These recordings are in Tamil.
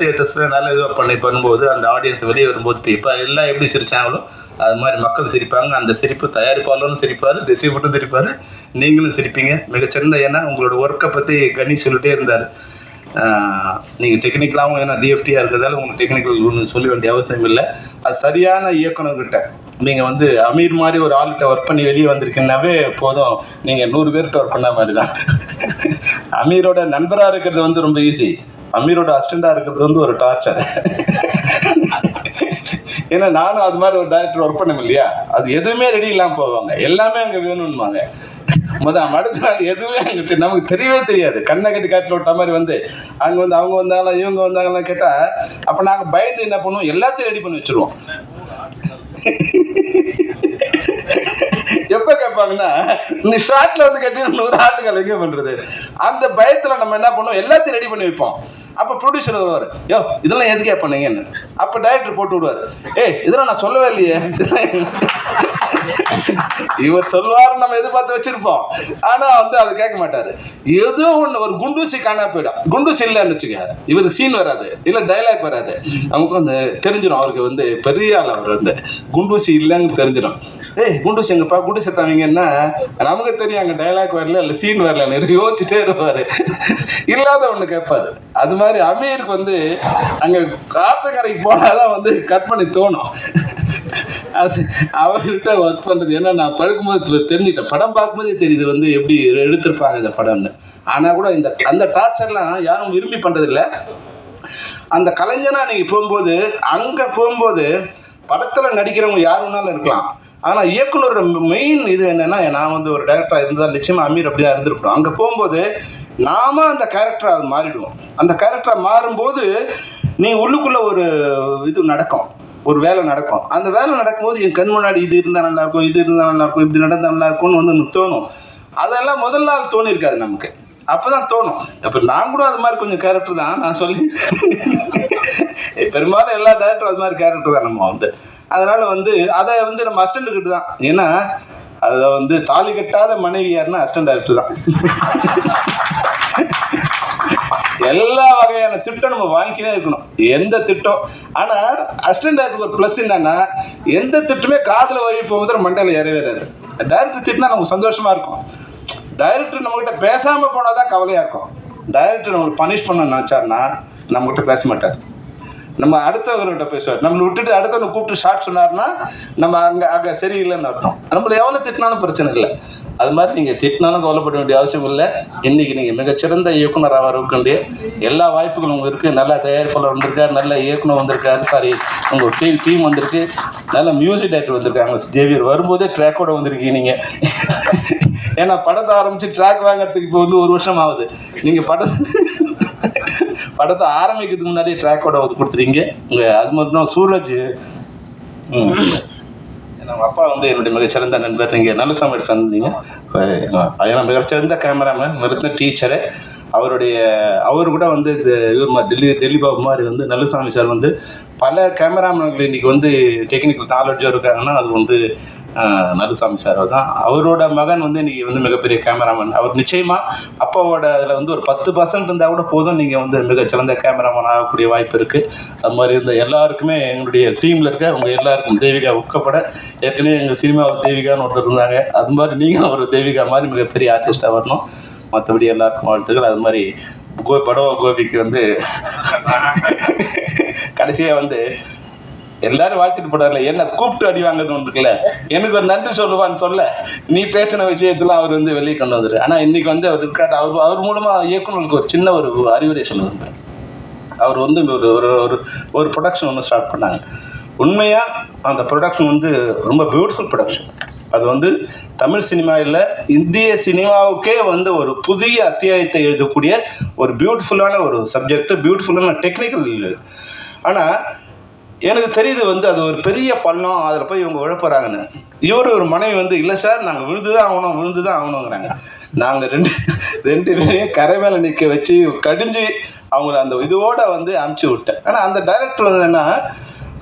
தியேட்டர்ஸில் நல்ல இதுவாக பண்ணி பண்ணும்போது அந்த ஆடியன்ஸ் வெளியே வரும்போது இப்போ எல்லாம் எப்படி சிரிச்சாங்களோ அது மாதிரி மக்கள் சிரிப்பாங்க. அந்த சிரிப்பு தயாரிப்பாளரும் சிரிப்பார் டிஸ்ட்ரிபியூட்டரும் சிரிப்பார். நீங்களும் சிரிப்பீங்க. மிகச்சிறந்த ஏன்னா உங்களோட ஒர்க்கை பற்றி கனி சொல்லிட்டே இருந்தார். நீங்கள் டெக்னிக்கலாகவும் ஏன்னா டிஎஃப்டியாக இருக்கிறதால உங்களுக்கு டெக்னிக்கல் ஒன்று சொல்ல வேண்டிய அவசியம் இல்லை. அது சரியான இயக்குனர்கிட்ட. நீங்கள் வந்து அமீர் மாதிரி ஒரு ஆள்கிட்ட ஒர்க் பண்ணி வெளியே வந்திருக்கீங்கன்னாவே போதும். நீங்கள் நூறு பேர்கிட்ட ஒர்க் பண்ண மாதிரி தான் அமீரோட நண்பராக இருக்கிறது வந்து ரொம்ப ஈஸி அமீரோட அசிஸ்டண்டா இருக்கிறது வந்து ஒரு டார்ச்சர் ஏன்னா நானும் அது மாதிரி ஒரு டேரக்டர் ஒர்க் பண்ண இல்லையா? அது எதுவுமே ரெடி இல்லாமல் போவாங்க. எல்லாமே அங்கே வேணும்னுவாங்க. முதல் அடுத்த நாள் எதுவுமே அங்கே நமக்கு தெரியவே தெரியாது. கண்ணை கட்டி காட்டில் விட்ட மாதிரி வந்து அங்கே வந்து அவங்க வந்தாங்களா இவங்க வந்தாங்களா கேட்டால் அப்போ நாங்கள் பயந்து என்ன பண்ணுவோம்? எல்லாத்தையும் ரெடி பண்ணி வச்சுருவோம். எப்போ கேட்பாங்கன்னா இந்த ஷார்ட்ல வந்து கட்டி நூறு ஆட்டுகள் எங்கே பண்ணுறது அந்த பயத்தில் நம்ம என்ன பண்ணுவோம்? எல்லாத்தையும் ரெடி பண்ணி வைப்போம். அப்போ ப்ரொடியூசர் வருவார். யோ இதெல்லாம் எதுக்கே பண்ணீங்கன்னு? அப்போ டைரக்டர் போட்டு விடுவார். ஏய் இதெல்லாம் நான் சொல்லவே இல்லையே. இவர் சொல்லுவார் நம்ம எதிர்பார்த்து வச்சிருப்போம். ஆனால் வந்து அதை கேட்க மாட்டார். ஏதோ ஒன்று ஒரு குண்டூசி காணா போயிடும். குண்டூசி இல்லைன்னு வச்சுக்க இவர் சீன் வராது. இல்லை டைலாக் வராது. நமக்கு வந்து தெரிஞ்சிடும். அவருக்கு வந்து பெரிய ஆள் அவர் வந்து. குண்டூசி இல்லைன்னு தெரிஞ்சிடும். ஏய் குண்டு செங்கப்பா குண்டு செத்தாவீங்கன்னா நமக்கு தெரியும் அங்கே டைலாக் வரல இல்லை சீன் வரல யோசிச்சுட்டே இருப்பார். இல்லாத ஒன்று கேட்பாரு. அது மாதிரி அமீருக்கு வந்து அங்கே காத்தக்கரைக்கு போனால் தான் வந்து கட் பண்ணி தோணும். அது அவர்கிட்ட ஒர்க் பண்ணுறது ஏன்னா நான் படுக்கும்போது தெரிஞ்சுட்டேன் படம் பார்க்கும்போதே தெரியுது வந்து எப்படி எடுத்திருப்பாங்க இந்த படம்னு. ஆனால் கூட இந்த அந்த டார்ச்சர்லாம் யாரும் விரும்பி பண்ணுறதில்ல அந்த கலைஞனா நீங்கள் போகும்போது அங்கே போகும்போது படத்தில் நடிக்கிறவங்க யார் வேணாலும் இருக்கலாம். ஆனால் இயக்குனரோட மெயின் இது என்னென்னா நான் வந்து ஒரு டேரக்டராக இருந்தால் நிச்சயமாக அமீர் அப்படி தான் இருந்திருக்கணும் அங்கே போகும்போது நாம அந்த கேரக்டரை அது மாறிடுவோம். அந்த கேரக்டரை மாறும்போது நீ உள்ளுக்குள்ளே ஒரு இது நடக்கும். ஒரு வேலை நடக்கும். அந்த வேலை நடக்கும்போது என் கண் முன்னாடி இது இருந்தால் நல்லா இருக்கும் இது இருந்தால் நல்லாயிருக்கும் இப்படி நடந்தால் நல்லா இருக்கும்னு வந்து தோணும். அதெல்லாம் முதல் நாள் தோணியிருக்காது நமக்கு. அப்போ தான் தோணும். அப்போ நான் கூட அது மாதிரி கொஞ்சம் கேரக்டர் தான். நான் சொல்லி பெரும்பாலும் எல்லா டேரக்டரும் அது மாதிரி கேரக்டர் தான் நம்ம வந்து. அதனால் வந்து அதை வந்து நம்ம அசிஸ்டண்ட் கிட்ட தான். ஏன்னா அதை வந்து தாலி கட்டாத மனைவி யாருன்னா அசிஸ்டன்ட் டேரக்டர் தான். எல்லா வகையான திட்டம் நம்ம வாங்கிக்கினே இருக்கணும். எந்த திட்டம்? ஆனால் அசிஸ்டன்ட் டேரக்டர் ஒரு ப்ளஸ் என்னன்னா எந்த திட்டமே காதில் வழி போகும்போது மண்டையில் ஏறவேறாது டேரக்டர் திட்டினா நமக்கு சந்தோஷமாக இருக்கும். டைரக்டர் நம்மகிட்ட பேசாமல் போனால் தான் கவலையாக இருக்கும். டைரக்டர் நம்மளுக்கு பனிஷ் பண்ண நினச்சாருன்னா நம்மகிட்ட பேச மாட்டார். நம்ம அடுத்தவர்கிட்ட பேசுவார் நம்மளை விட்டுட்டு அடுத்தவங்க கூப்பிட்டு ஷார்ட் சொன்னார்னா நம்ம அங்கே அங்கே சரியில்லைன்னு அர்த்தம். நம்மளை எவ்வளோ திட்டினாலும் பிரச்சனை இல்லை. அது மாதிரி நீங்கள் திட்டினாலும் கவலைப்பட வேண்டிய அவசியம் இல்லை. இன்றைக்கி நீங்கள் மிகச்சிறந்த இயக்குனராக வரக்கூடிய எல்லா வாய்ப்புகளும் உங்களுக்கு இருக்குது நல்லா தயாரிப்பாளர் வந்திருக்கார் நல்ல இயக்குனர் வந்திருக்காரு. சாரி உங்கள் டீம் டீம் வந்திருக்கு. நல்ல மியூசிக் டைரக்டர் வந்திருக்காங்க. ஜேவியர் வரும்போதே ட்ராக்கோட வந்திருக்கீங்க நீங்கள் ஏன்னா படத்தை ஆரம்பித்து ட்ராக் வாங்குறதுக்கு இப்போ வந்து ஒரு வருஷம் ஆகுது நீங்கள் படத்தை படத்தை ஆரம்பிக்கிறதுக்கு முன்னாடியே ட்ராக்கோட வந்து கொடுத்துறீங்க உங்கள் அது மட்டும் சூரஜ். நம்ம அப்பா வந்து என்னுடைய மிகச்சிறந்த நண்பர். நீங்கள் நல்ல சமையல் சந்திங்க. ஏன்னா மிகச்சிறந்த கேமராமேன் மிருந்த டீச்சரு அவருடைய அவர் கூட வந்து இது இவர் மாதிரி டெல்லி டெல்லி பாபு மாதிரி வந்து நல்லசாமி சார் வந்து பல கேமராமேன்கள் இன்றைக்கி வந்து டெக்னிக்கல் நாலேஜாக இருக்காங்கன்னா அது வந்து ஆஹ், சார் தான் அவரோட மகன் வந்து இன்றைக்கி வந்து மிகப்பெரிய கேமராமேன் அவர் நிச்சயமாக அப்பாவோட அதில் வந்து ஒரு பத்து பர்சன்ட் இருந்தால் கூட போதும். நீங்கள் வந்து மிகச்சிறந்த கேமராமேன் ஆகக்கூடிய வாய்ப்பு இருக்குது அது மாதிரி இருந்த எல்லாருக்குமே எங்களுடைய டீமில் இருக்க உங்கள் எல்லாருக்கும் தேவிகா உட்கப்பட. ஏற்கனவே எங்கள் சினிமாவில் தேவிகான்னு ஒருத்தர் இருந்தாங்க. அது மாதிரி நீங்களும் ஒரு தேவிகா மாதிரி மிகப்பெரிய ஆர்டிஸ்ட்டாக வரணும். மற்றபடி எல்லாருக்கும் வாழ்த்துக்கள். அது மாதிரி கோ படவ கோபிக்கு வந்து கடைசியாக வந்து எல்லாரும் வாழ்த்துட்டு போடார்ல என்ன கூப்பிட்டு அடி வாங்கன்னு இருக்குல்ல. எனக்கு ஒரு நன்றி சொல்லுவான்னு சொல்ல. நீ பேசின விஷயத்துல அவர் வந்து வெளியே கொண்டு வந்துரு. ஆனால் இன்னைக்கு வந்து அவர் இருக்காரு. அவர் அவர் மூலமாக இயக்குநருக்கு ஒரு சின்ன ஒரு அறிவுரை சொல்லுவாங்க அவர் வந்து ஒரு ஒரு ஒரு ஒரு ப்ரொடக்ஷன் ஒன்று ஸ்டார்ட் பண்ணாங்க. உண்மையாக அந்த ப்ரொடக்ஷன் வந்து ரொம்ப பியூட்டிஃபுல் ப்ரொடக்ஷன் அது வந்து தமிழ் சினிமா இல்லை இந்திய சினிமாவுக்கே வந்து ஒரு புதிய அத்தியாயத்தை எழுதக்கூடிய ஒரு பியூட்டிஃபுல்லான ஒரு சப்ஜெக்ட் பியூட்டிஃபுல்லான டெக்னிக்கல் ஆனால் எனக்கு தெரியுது வந்து அது ஒரு பெரிய பள்ளம் அதில் போய் இவங்க விழப்போறாங்கன்னு இவர் ஒரு மனைவி வந்து இல்லை சார் நாங்கள் விழுந்து தான் ஆகணும் விழுந்து தான் ஆகணுங்கிறாங்க நாங்கள் ரெண்டு ரெண்டு பேரையும் கரை மேலே நிற்க வச்சு கடிஞ்சு அவங்கள அந்த இதுவோட வந்து அமுச்சு விட்டேன். ஆனால் அந்த டைரக்டர் என்னன்னா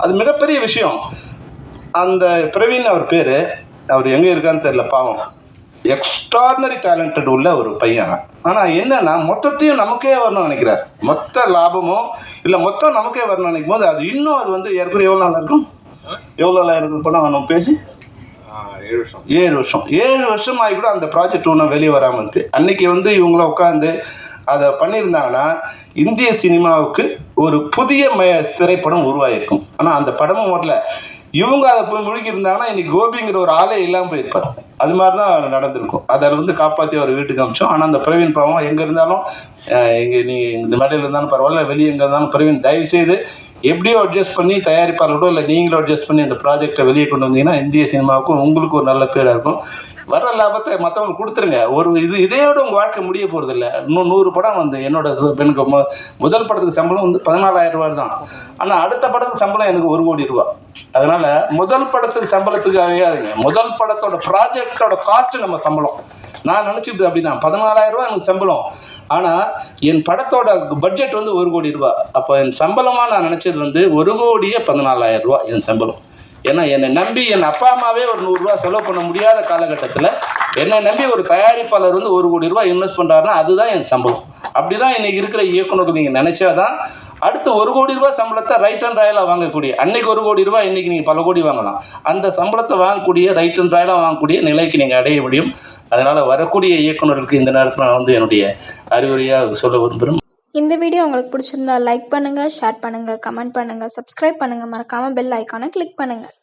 அது மிகப்பெரிய விஷயம். அந்த பிரவீன் அவர் பேர் அவர் எங்கே இருக்கான்னு தெரில பாவம். எக்ஸ்ட்ராடினரி டேலண்டட் உள்ள ஒரு பையன் ஆனால் என்னன்னா மொத்தத்தையும் நமக்கே வரணும்னு நினைக்கிறார். மொத்த லாபமும் இல்லை மொத்தம் நமக்கே வரணும்னு நினைக்கும் போது அது இன்னும் அது வந்து ஏற்கனவே எவ்வளோ நாள் இருக்கும்? எவ்வளோ நாள் இருக்கும் படம்? நம்ம பேசி? ஏழு வருஷம். ஏழு வருஷம். ஏழு வருஷம் ஆகி கூட அந்த ப்ராஜெக்ட் ஒன்றும் வெளியே வராமல் இருக்குது அன்னைக்கு வந்து இவங்கள உட்காந்து அதை பண்ணியிருந்தாங்கன்னா இந்திய சினிமாவுக்கு ஒரு புதிய ம திரைப்படம் உருவாகிருக்கும் ஆனால் அந்த படமும் வரல. இவங்க அதை போய் முழுக்கியிருந்தாங்கன்னா இன்னைக்கு கோபிங்கிற ஒரு ஆளே இல்லாமல் போயிருப்பார். அது மாதிரி தான் நடந்திருக்கும் அதில் வந்து காப்பாற்றி அவர் வீட்டுக்கு அமிச்சோம். ஆனால் அந்த பிரவீன் பாவம் எங்கே இருந்தாலும் எங்கே நீங்கள் இந்த மேடையில் இருந்தாலும் பரவாயில்ல வெளியே எங்கே இருந்தாலும் பிரவீன் தயவு செய்து எப்படியோ அட்ஜஸ்ட் பண்ணி தயாரிப்பாளர்களோ இல்லை நீங்களும் அட்ஜஸ்ட் பண்ணி அந்த ப்ராஜெக்டை வெளியே கொண்டு வந்தீங்கன்னா இந்திய சினிமாவுக்கும் உங்களுக்கு ஒரு நல்ல பேராக இருக்கும். வர லாபத்தை மற்றவங்களுக்கு கொடுத்துருங்க. ஒரு இது இதையோட உங்கள் வாழ்க்கை முடிய போகிறதில்ல இன்னும் நூறு படம் வந்து என்னோட ச- எனக்கு மு முதல் படத்துக்கு சம்பளம் வந்து பதினாலாயிரம் ரூபாய் தான் ஆனால் அடுத்த படத்துக்கு சம்பளம் எனக்கு ஒரு கோடி ரூபா அதனால் முதல் படத்துக்கு சம்பளத்துக்கு அழையாதுங்க முதல் படத்தோட ப்ராஜெக்டோட காஸ்ட்டு நம்ம சம்பளம். நான் நினச்சிட்டு அப்படிதான். பதினாலாயிரம் ரூபாய் எனக்கு சம்பளம். ஆனால் என் படத்தோட பட்ஜெட் வந்து ஒரு கோடி ரூபா. அப்போ என் சம்பளமாக நான் நினச்சது வந்து ஒரு கோடியே பதினாலாயிரம் ரூபா என் சம்பளம். ஏன்னா என்னை நம்பி என் அப்பா அம்மாவே ஒரு நூறுரூவா செலவு பண்ண முடியாத காலகட்டத்தில் என்னை நம்பி ஒரு தயாரிப்பாளர் வந்து ஒரு கோடி ரூபாய் இன்வெஸ்ட் பண்ணுறாருன்னா அதுதான் என் சம்பளம். அப்படி தான் இன்றைக்கி இருக்கிற இயக்குனர்கள் நீங்கள் நினைச்சாதான் அடுத்து ஒரு கோடி ரூபாய் சம்பளத்தை ரைட் அண்ட் ராயலாக வாங்கக்கூடிய அன்னைக்கு ஒரு கோடி ரூபாய் இன்றைக்கி நீங்கள் பல கோடி வாங்கலாம். அந்த சம்பளத்தை வாங்கக்கூடிய ரைட் அண்ட் ராயலாக வாங்கக்கூடிய நிலைக்கு நீங்கள் அடைய முடியும். அதனால் வரக்கூடிய இயக்குநர்களுக்கு இந்த நேரத்தில் நான் வந்து என்னுடைய அறிவுரையாக சொல்ல விரும்புகிறேன் இந்த வீடியோ உங்களுக்கு பிடிச்சிருந்தா லைக் பண்ணுங்கள் ஷேர் பண்ணுங்கள் கமெண்ட் பண்ணுங்கள் சப்ஸ்கிரைப் பண்ணுங்கள் மறக்காமல் பெல் ஐக்கானை கிளிக் பண்ணுங்கள்